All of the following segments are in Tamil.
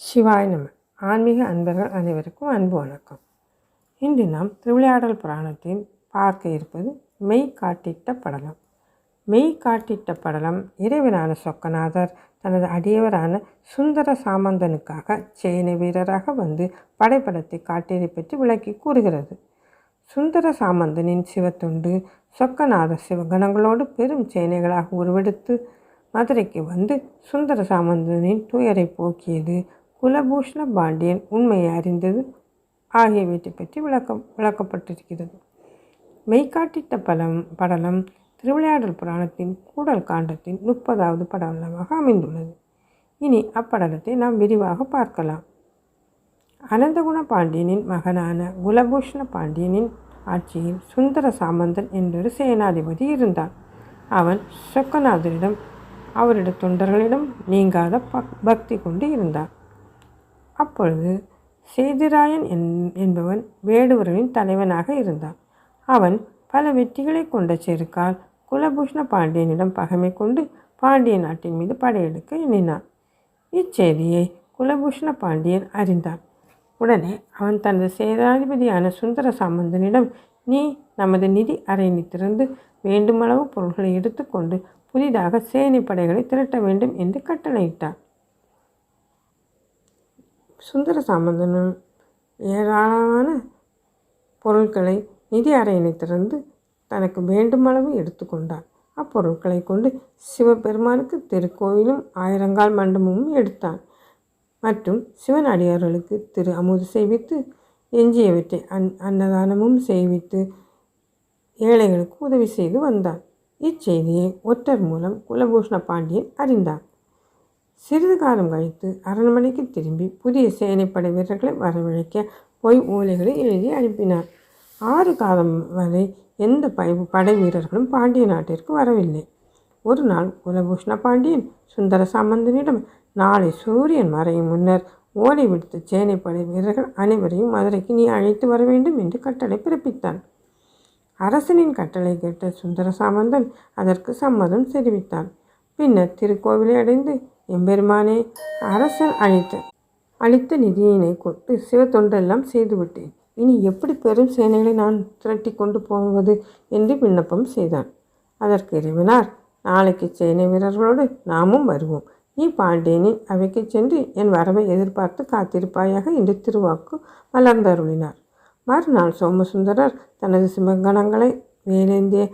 சிவாய் நம. ஆன்மீக அன்பர்கள் அனைவருக்கும் அன்பு வணக்கம். இன்று நாம் திருவிளையாடல் புராணத்தில் பார்க்க இருப்பது மெய் காட்டிட்ட படலம். மெய் காட்டிட்ட படலம் இறைவனான சொக்கநாதர் தனது அடியவரான சுந்தர சாமந்தனுக்காக சேனை வீரராக வந்து படைப்படத்தை காட்டியதை பற்றி விளக்கி கூறுகிறது. சுந்தர சாமந்தனின் சிவத்தொண்டு சொக்கநாத சிவகணங்களோடு பெரும் சேனைகளாக உருவெடுத்து மதுரைக்கு வந்து சுந்தர சாமந்தனின் துயரை போக்கியது குலபூஷண பாண்டியன் உண்மையை அறிந்தது ஆகியவற்றை பற்றி விளக்கம் விளக்கப்பட்டிருக்கிறது. மெய்காட்டிட்ட பலம் படலம் திருவிளையாடல் புராணத்தின் கூடல் காண்டத்தின் முப்பதாவது படலமாக அமைந்துள்ளது. இனி அப்படலத்தை நாம் விரிவாக பார்க்கலாம். அனந்தகுண பாண்டியனின் மகனான குலபூஷண பாண்டியனின் ஆட்சியில் சுந்தர சாமந்தன் என்றொரு சேனாதிபதி இருந்தான். அவன் சொக்கநாதரிடம் அவரிட தொண்டர்களிடம் நீங்காத பக்தி கொண்டு இருந்தான். அப்பொழுது சேதுராயன் என்- என்பவன் வேடுவரின் தலைவனாக இருந்தான். அவன் பல வெற்றிகளை கொண்ட செருக்கால் குலபூஷண பாண்டியனிடம் பகைமை கொண்டு பாண்டிய நாட்டின் மீது படையெடுக்க எண்ணினான். இச்செய்தியை குலபூஷண பாண்டியன் அறிந்தான். உடனே அவன் தனது சேனாதிபதியான சுந்தர சாமந்தனிடம் நீ நமது நிதி அறையினை திறந்து வேண்டுமளவு பொருள்களை எடுத்துக்கொண்டு புதிதாக சேனை படைகளை திரட்ட வேண்டும் என்று கட்டளையிட்டான். சுந்தர சாமந்தனும் ஏராளமான பொருட்களை நிதி அறையினை திறந்து தனக்கு வேண்டுமளவு எடுத்துக்கொண்டார் அப்பொருட்களை கொண்டு சிவபெருமானுக்கு திருக்கோயிலும் ஆயிரங்கால் மண்டபமும் எடுத்தான். மற்றும் சிவன் அடியார்களுக்கு திரு அமுது செய்வித்து எஞ்சியவற்றை அன் அன்னதானமும் செய்வித்து ஏழைகளுக்கு உதவி செய்து வந்தான். இச்செய்தியை ஒற்றர் மூலம் குலபூஷண பாண்டியன் அறிந்தான். சிறிது காலம் கழித்து அரண்மனைக்கு திரும்பி புதிய சேனைப்படை வீரர்களை வரவழைக்க பொய் ஓலைகளை எழுதி அனுப்பினார். ஆறு காலம் வரை எந்த பை படை வீரர்களும் பாண்டிய நாட்டிற்கு வரவில்லை. ஒரு நாள் குலபூஷண பாண்டியன் சுந்தர சாமந்தனிடம் நாளை சூரியன் மறையும் முன்னர் ஓலை விடுத்த சேனைப்படை வீரர்கள் அனைவரையும் மதுரைக்கு நீ அழைத்து வர வேண்டும் என்று கட்டளை பிறப்பித்தான். அரசனின் கட்டளை கேட்ட சுந்தர சாமந்தன் அதற்கு சம்மதம் தெரிவித்தான். பின்னர் திருக்கோவிலை அடைந்து எம்பெருமானே அரசன் அழித்த அளித்த நிதியினை கொண்டு சிவத்தொண்டெல்லாம் செய்துவிட்டேன். இனி எப்படி பெரும் சேனைகளை நான் திரட்டி கொண்டு போவது என்று விண்ணப்பம் செய்தான். அதற்கு இறைவனார் நாளைக்கு சேனை வீரர்களோடு நாமும் வருவோம். நீ பாண்டியனின் அவைக்கு சென்று என் வரவை எதிர்பார்த்து காத்திருப்பாயாக என்று திருவாக்கு மலர்ந்தருளினார். மறுநாள் சோமசுந்தரர் தனது சிவகணங்களை வேலேந்திய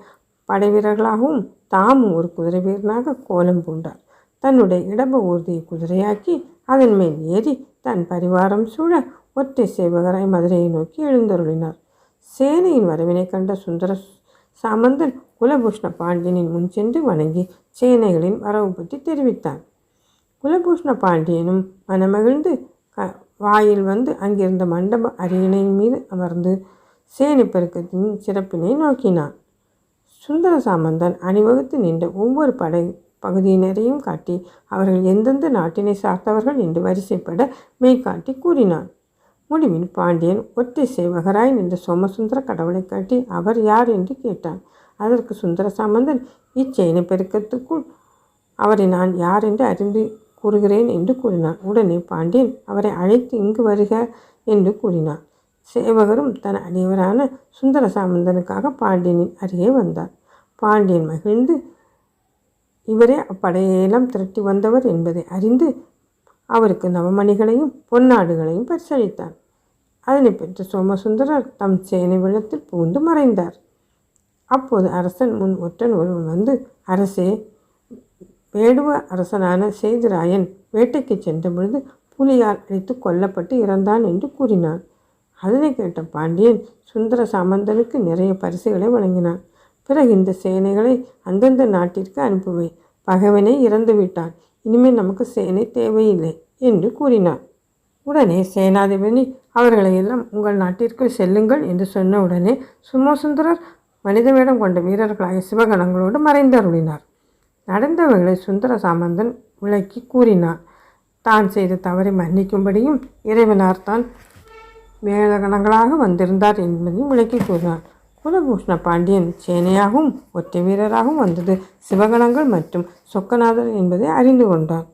படை வீரர்களாகவும் தாமும் ஒரு குதிரை வீரனாக கோலம் பூண்டார். தன்னுடைய இடப ஊர்தியை குதிரையாக்கி அதன் மேல் ஏறி தன் பரிவாரம் சூழ ஒற்றை சேவகராய் மதுரையை நோக்கி எழுந்தருளினார். சேனையின் வரவினை கண்ட சுந்தர சாமந்தன் குலபூஷ்ண பாண்டியனின் முன் சென்று வணங்கி சேனைகளின் வரவு பற்றி தெரிவித்தான் குலபூஷ்ண பாண்டியனும் மனமகிழ்ந்து க வாயில் வந்து அங்கிருந்த மண்டப அரியணையின் மீது அமர்ந்து சேனை பெருக்கத்தின் சிறப்பினை நோக்கினான். சுந்தர சாமந்தன் அணிவகுத்து நின்ற ஒவ்வொரு படை பகுதியினரையும் காட்டி அவர்கள் எந்தெந்த நாட்டினை சார்ந்தவர்கள் என்று வரிசைப்பட மெய்காட்டி கூறினான் முடிவில் பாண்டியன் ஒற்றை சேவகராய் நின்ற சோமசுந்தர கடவுளை காட்டி அவர் யார் என்று கேட்டான். அதற்கு சுந்தர சாமந்தன் இச்செயனை பெருக்கத்துக்குள் அவரை நான் யார் என்று அறிந்து கூறுகிறேன் என்று கூறினான். உடனே பாண்டியன் அவரை அழைத்து இங்கு வருக என்று கூறினான். சேவகரும் தன் அடியவரான சுந்தர சாமந்தனுக்காக பாண்டியனின் அருகே வந்தார். பாண்டியன் மகிழ்ந்து இவரே அப்படையெல்லாம் திரட்டி வந்தவர் என்பதை அறிந்து அவருக்கு நவமணிகளையும் பொன்னாடுகளையும் பரிசளித்தார். அதனை பெற்ற சோமசுந்தரர் தம் சேனை வெள்ளத்தில் புகுந்து மறைந்தார். அப்போது அரசன் முன் ஒற்றன் ஒருவன் வந்து அரசே வேடுவ அரசனான சேதுராயன் வேட்டைக்கு சென்ற பொழுது புலியால் அடித்து கொல்லப்பட்டு இறந்தான் என்று கூறினான். அதனை கேட்ட பாண்டியன் சுந்தர சாமந்தனுக்கு நிறைய பரிசுகளை வழங்கினான். பிறகு இந்த சேனைகளை அந்தந்த நாட்டிற்கு அனுப்புவை பகைவனை இறந்து விட்டான் இனிமேல் நமக்கு சேனை தேவையில்லை என்று கூறினார் உடனே சேனாதிபதி அவர்களை எல்லாம் உங்கள் நாட்டிற்கு செல்லுங்கள் என்று சொன்ன உடனே சுமசுந்தரர் மனித வேடம் கொண்ட வீரர்களாகிய சிவகணங்களோடு மறைந்தருளினார். நடந்தவர்களை சுந்தர சாமந்தன் விளக்கி கூறினார். தான் செய்த தவறை மன்னிக்கும்படியும் இறைவனார் தான் வேதகணங்களாக வந்திருந்தார் என்பதையும் விளக்கி கூறினார். குலபூஷண பாண்டியன் சேனையாகவும் ஒற்றை வீரராகவும் வந்தது. சிவகணங்கள் மற்றும் சொக்கநாதர் என்பதை அறிந்து கொண்டார்.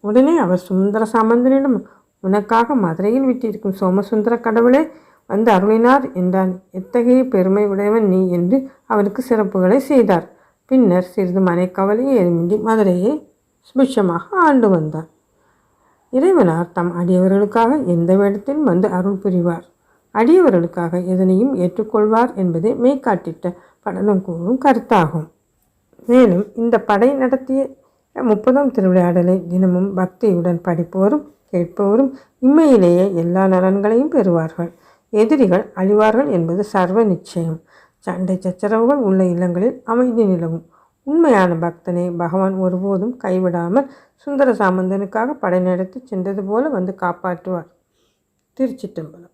உடனே அவர் சுந்தர சாமந்தனிடம் உனக்காக மதுரையில் விட்டிருக்கும் சோமசுந்தர கடவுளே வந்து அருளினார் என்றான். எத்தகைய பெருமை உடையவன் நீ? என்று அவருக்கு சிறப்புகளை செய்தார். பின்னர் சிறிது மனைக்கவலையை எதுமின்றி மதுரையை சுபிட்சமாக ஆண்டு வந்தார். இறைவனார் தம் அடியவர்களுக்காக எந்த இடத்திலும் வந்து அருள் புரிவார்? அடியவர்களுக்காக எதனையும் ஏற்றுக்கொள்வார் என்பதே மேற்காட்டிட்ட படலம் கூறும் கருத்தாகும். மேலும் இந்த படை நடத்திய முப்பதாம் திருவிளையாடலை தினமும் பக்தியுடன் படிப்போரும் கேட்போரும் இம்மையிலேயே எல்லா நலன்களையும் பெறுவார்கள். எதிரிகள் அழிவார்கள் என்பது சர்வ நிச்சயம். சண்டை சச்சரவுகள் உள்ள இல்லங்களில் அமைதி நிலவும். உண்மையான பக்தனை பகவான் ஒருபோதும் கைவிடாமல் சுந்தர சாமந்தனுக்காக படை நடத்தி சென்றது போல வந்து காப்பாற்றுவார். திருச்சிட்டம்பலம்